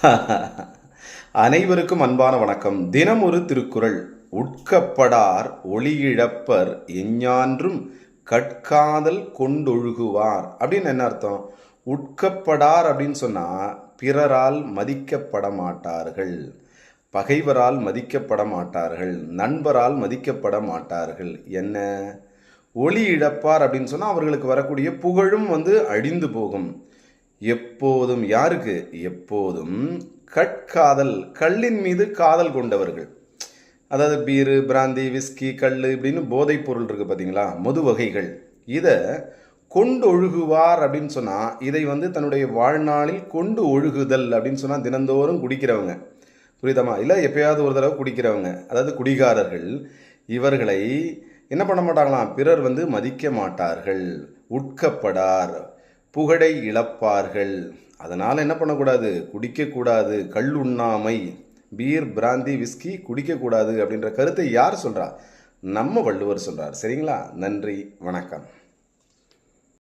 அனைவருக்கும் அன்பான வணக்கம். தினம் ஒரு திருக்குறள். உட்கப்படார் ஒளியிழப்பர் எஞ்ஞான்றும் கட்காதல் கொண்டொழுகுவார். அப்படின்னு என்ன அர்த்தம்? உட்கப்படார் அப்படின்னு சொன்னால் பிறரால் மதிக்கப்பட மாட்டார்கள். பகைவரால் மதிக்கப்பட மாட்டார்கள். நண்பரால் மதிக்கப்பட மாட்டார்கள். என்ன? ஒளி இழப்பார் அப்படின்னு சொன்னால் அவர்களுக்கு வரக்கூடிய புகழும் வந்து அழிந்து போகும். எப்போதும் யாருக்கு? எப்போதும் கட்காதல் கல்லின் மீது காதல் கொண்டவர்கள். அதாவது பீரு பிராந்தி விஸ்கி கல் இப்படின்னு போதைப் பொருள் இருக்குது பார்த்தீங்களா மது வகைகள். இதை கொண்டு ஒழுகுவார் அப்படின்னு சொன்னால் இதை வந்து தன்னுடைய வாழ்நாளில் கொண்டு ஒழுகுதல் அப்படின்னு சொன்னால் தினந்தோறும் குடிக்கிறவங்க. புரியுதாமா? இல்லை எப்பயாவது ஒரு தடவை குடிக்கிறவங்க. அதாவது குடிகாரர்கள் இவர்களை என்ன பண்ண மாட்டாங்களாம்? பிறர் வந்து மதிக்க மாட்டார்கள். உட்கப்படார். புகழை இழப்பார்கள். அதனால் என்ன பண்ணக்கூடாது? குடிக்கக்கூடாது. கல் உண்ணாமை பீர் பிராந்தி விஸ்கி குடிக்கக்கூடாது அப்படின்ற கருத்தை யார் சொல்கிறா நம்ம வள்ளுவர் சொல்கிறார் சரிங்களா? நன்றி வணக்கம்.